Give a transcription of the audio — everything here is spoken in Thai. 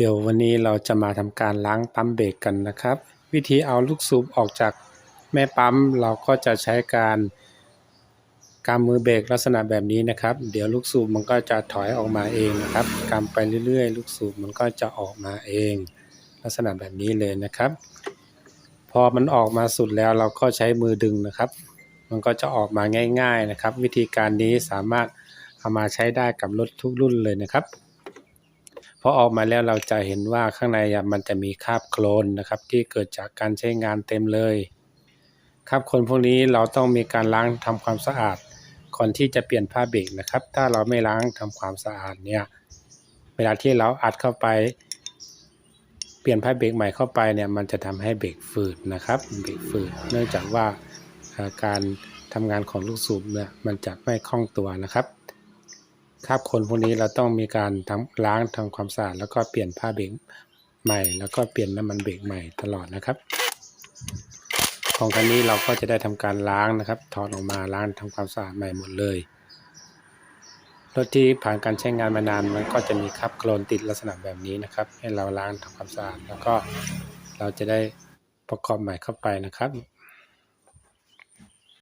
เดี๋ยววันนี้เราจะมาทำการล้างปั๊มเบรกกันนะครับ วิธีเอาลูกสูบออกจากแม่ปั๊มเราก็จะใช้การกำมือเบรกลักษณะแบบนี้นะครับ เดี๋ยวลูกสูบมันก็จะถอยออกมาเองนะครับกำไปเรื่อยๆ ลูกสูบมันก็จะออกมาเอง ลักษณะแบบนี้เลยนะครับ พอมันออกมาสุดแล้วเราก็ใช้มือดึงนะครับ มันก็จะออกมาง่าย ๆนะครับ วิธีการนี้สามารถเอามาใช้ได้กับรถทุกรุ่นเลยนะครับ พอออกมาแล้วเราจะเห็นว่าข้างในมันจะมีคราบโคลนนะครับที่เกิดจากการใช้งานเต็มเลยคราบโคลนพวกนี้เราต้องมีการล้างทำความสะอาดก่อนที่จะเปลี่ยนผ้าเบรกนะครับ ถ้าเราไม่ล้างทำความสะอาดเนี่ยเวลาที่เราอัดเข้าไป เปลี่ยนผ้าเบรกใหม่เข้าไปเนี่ยมันจะทำให้เบรกฝืดนะครับเบรกฝืดเนื่องจากว่าการทำงานของลูกสูบเนี่ยมันจะไม่คล่องตัวนะครับ คราบคนพวกนี้เราต้องมีการทำล้างทำความสะอาดแล้วก็เปลี่ยนผ้าเบรกใหม่ แล้วก็เปลี่ยนน้ำมันเบรกใหม่ตลอดนะครับ ของคันนี้เราก็จะได้ทำการล้างนะครับ ถอดออกมาล้างทำความสะอาดใหม่หมดเลยรถที่ผ่านการใช้งานมานานมันก็จะมีคราบโคลนติดลักษณะแบบนี้นะครับ ให้เราล้างทำความสะอาดแล้วก็เราจะได้ประกอบใหม่เข้าไปนะครับ